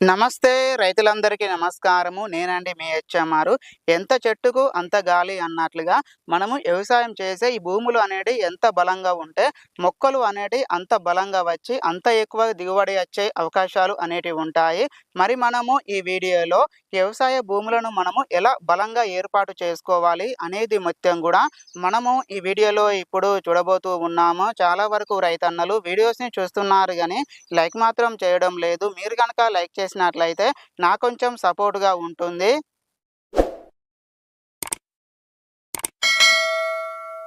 నమస్తే రైతులందరికీ నమస్కారము. నేనండి మీ హెచ్ఎంఆర్. ఎంత చెట్టుకు అంత గాలి అన్నట్లుగా మనము వ్యవసాయం చేసే ఈ భూములు అనేటి ఎంత బలంగా ఉంటే మొక్కలు అనేటి అంత బలంగా వచ్చి అంత ఎక్కువ దిగుబడి వచ్చే అవకాశాలు అనేటివి ఉంటాయి. మరి మనము ఈ వీడియోలో వ్యవసాయ భూములను మనము ఎలా బలంగా ఏర్పాటు చేసుకోవాలి అనేది మొత్తం కూడా మనము ఈ వీడియోలో ఇప్పుడు చూడబోతూ ఉన్నాము. చాలా వరకు రైతన్నలు వీడియోస్ని చూస్తున్నారు కానీ లైక్ మాత్రం చేయడం లేదు. మీరు కనుక లైక్ చేసినట్లయితే నా కొంచెం సపోర్ట్గా ఉంటుంది.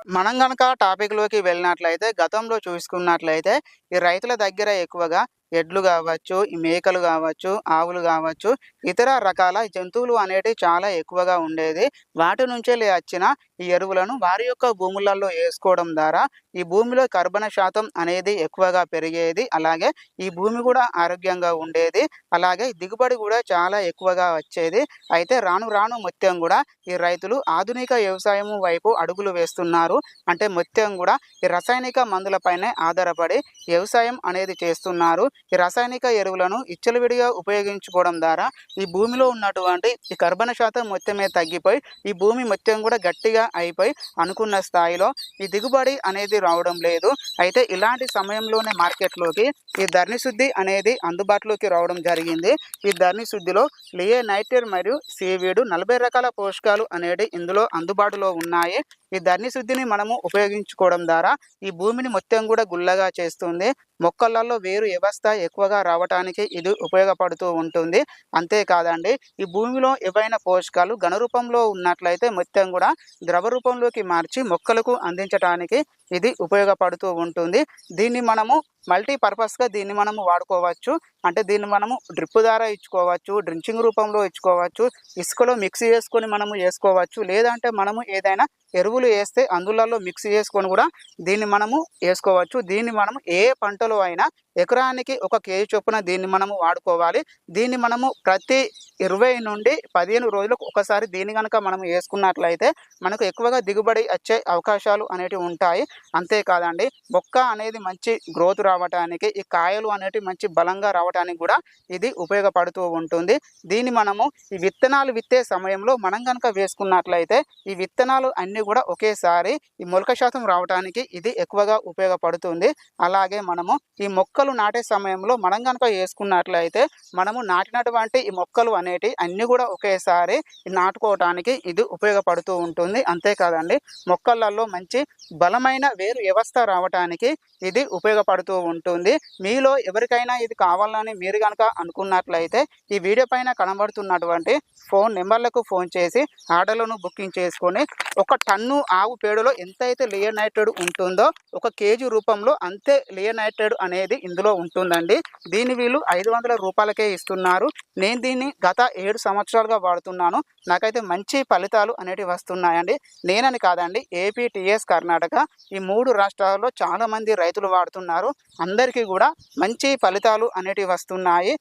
మనం గనక టాపిక్లోకి వెళ్ళినట్లయితే గతంలో చూసుకున్నట్లయితే ఈ రైతుల దగ్గర ఎక్కువగా ఎడ్లు కావచ్చు మేకలు కావచ్చు ఆవులు కావచ్చు ఇతర రకాల జంతువులు అనేటివి చాలా ఎక్కువగా ఉండేది. వాటి నుంచే వచ్చిన ఈ ఎరువులను వారి యొక్క భూములలో వేసుకోవడం ద్వారా ఈ భూమిలో కర్బన శాతం అనేది ఎక్కువగా పెరిగేది. అలాగే ఈ భూమి కూడా ఆరోగ్యంగా ఉండేది. అలాగే దిగుబడి కూడా చాలా ఎక్కువగా వచ్చేది. అయితే రాను రాను మొత్తం కూడా ఈ రైతులు ఆధునిక వ్యవసాయం వైపు అడుగులు వేస్తున్నారు. అంటే మొత్తం కూడా ఈ రసాయనిక మందులపైనే ఆధారపడి వ్యవసాయం అనేది చేస్తున్నారు. ఈ రసాయనిక ఎరువులను ఇచ్చలవిడిగా ఉపయోగించుకోవడం ద్వారా ఈ భూమిలో ఉన్నటువంటి ఈ కర్బన శాతం మొత్తమే తగ్గిపోయి ఈ భూమి మొత్తం కూడా గట్టిగా అయిపోయి అనుకున్న స్థాయిలో ఈ దిగుబడి అనేది రావడం లేదు. అయితే ఇలాంటి సమయంలోనే మార్కెట్లోకి ఈ ధరణి శుద్ధి అనేది అందుబాటులోకి రావడం జరిగింది. ఈ ధరణి శుద్ధిలో లియే నైట్రేట్ మరియు సీవీడు నలభై రకాల పోషకాలు అనేవి ఇందులో అందుబాటులో ఉన్నాయి. ఈ ధరణి శుద్ధిని మనము ఉపయోగించుకోవడం ద్వారా ఈ భూమిని మొత్తం కూడా గుల్లగా చేస్తుంది. మొక్కలలో వేరు వ్యవస్థ ఎక్కువగా రావడానికి ఇది ఉపయోగపడుతూ ఉంటుంది. అంతేకాదండి ఈ భూమిలో ఏవైనా పోషకాలు ఘన రూపంలో ఉన్నట్లయితే మొత్తం కూడా ద్రవ రూపంలోకి మార్చి మొక్కలకు అందించడానికి ఇది ఉపయోగపడుతూ ఉంటుంది. దీన్ని మనము మల్టీపర్పస్గా దీన్ని మనము వాడుకోవచ్చు. అంటే దీన్ని మనము డ్రిప్ ద్వారా ఇచ్చుకోవచ్చు డ్రించింగ్ రూపంలో ఇచ్చుకోవచ్చు ఇసుకలో మిక్స్ చేసుకొని మనము వేసుకోవచ్చు. లేదంటే మనము ఏదైనా ఎరువులు వేస్తే అందులలో మిక్స్ చేసుకొని కూడా దీన్ని మనము వేసుకోవచ్చు. దీన్ని మనము ఏ పంటలో అయినా ఎకరానికి ఒక కేజీ చొప్పున దీన్ని మనము వాడుకోవాలి. దీన్ని మనము ప్రతి ఇరవై నుండి పదిహేను రోజులకు ఒకసారి దీన్ని కనుక మనం వేసుకున్నట్లయితే మనకు ఎక్కువగా దిగుబడి వచ్చే అవకాశాలు అనేటివి ఉంటాయి. అంతేకాదండి మొక్క అనేది మంచి గ్రోత్ రావడానికి ఈ కాయలు అనేటివి మంచి బలంగా రావడానికి కూడా ఇది ఉపయోగపడుతూ ఉంటుంది. దీన్ని మనము ఈ విత్తనాలు విత్తే సమయంలో మనం కనుక వేసుకున్నట్లయితే ఈ విత్తనాలు అన్ని కూడా ఒకేసారి ఈ మొలక శాతం రావడానికి ఇది ఎక్కువగా ఉపయోగపడుతుంది. అలాగే మనము ఈ మొక్కలు నాటే సమయంలో మనం కనుక వేసుకున్నట్లయితే మనము నాటినటువంటి ఈ మొక్కలు అనేటివి అన్నీ కూడా ఒకేసారి నాటుకోవటానికి ఇది ఉపయోగపడుతూ ఉంటుంది. అంతేకాదండి మొక్కలలో మంచి బలమైన వేరు వ్యవస్థ రావటానికి ఇది ఉపయోగపడుతూ ఉంటుంది. మీలో ఎవరికైనా ఇది కావాలని మీరు కనుక అనుకున్నట్లయితే ఈ వీడియో పైన కనబడుతున్నటువంటి ఫోన్ నెంబర్లకు ఫోన్ చేసి ఆర్డర్లను బుకింగ్ చేసుకొని ఒక టన్ను ఆవు పేడలో ఎంతైతే లేయర్ నైట్రేట్ ఉంటుందో ఒక కేజీ రూపంలో అంతే లేయర్ నైట్రేట్ అనేది ఇందులో ఉంటుందండి. దీని వీళ్ళు ఐదు వందల రూపాయలకే ఇస్తున్నారు. నేను దీన్ని గత ఏడు సంవత్సరాలుగా వాడుతున్నాను. నాకైతే మంచి ఫలితాలు అనేటివి వస్తున్నాయండి. నేనని కాదండి ఏపీ టిఎస్ కర్ణాటక ఈ మూడు రాష్ట్రాల్లో చాలామంది రైతులు వాడుతున్నారు. అందరికీ కూడా మంచి ఫలితాలు అనేటివి వస్తున్నాయి.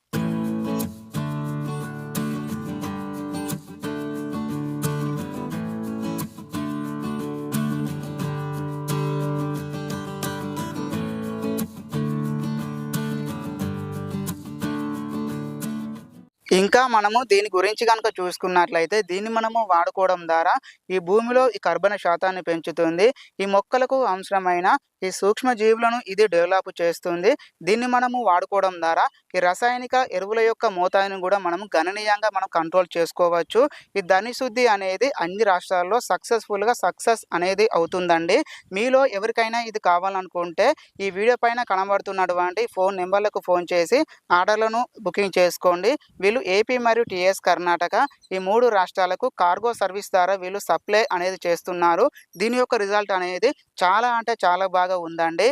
ఇంకా మనము దీని గురించి కనుక చూసుకున్నట్లయితే దీన్ని మనము వాడుకోవడం ద్వారా ఈ భూమిలో ఈ కర్బన శాతాన్ని పెంచుతుంది. ఈ మొక్కలకు అవసరమైన ఈ సూక్ష్మ జీవులను ఇది డెవలప్ చేస్తుంది. దీన్ని మనము వాడుకోవడం ద్వారా ఈ రసాయనిక ఎరువుల యొక్క మోతాదుని కూడా మనం గణనీయంగా మనం కంట్రోల్ చేసుకోవచ్చు. ఈ ధని శుద్ధి అనేది అన్ని రాష్ట్రాల్లో సక్సెస్ఫుల్గా సక్సెస్ అనేది అవుతుందండి. మీలో ఎవరికైనా ఇది కావాలనుకుంటే ఈ వీడియో పైన కనబడుతున్నటువంటి ఫోన్ నెంబర్లకు ఫోన్ చేసి ఆర్డర్లను బుకింగ్ చేసుకోండి. వీళ్ళు వీళ్ళు ఏపీ మరియు టీఎస్ కర్ణాటక ఈ మూడు రాష్ట్రాలకు కార్గో సర్వీస్ ద్వారా వీళ్ళు సప్లై అనేది చేస్తున్నారు. దీని యొక్క రిజల్ట్ అనేది చాలా అంటే చాలా బాగా ఉందండి.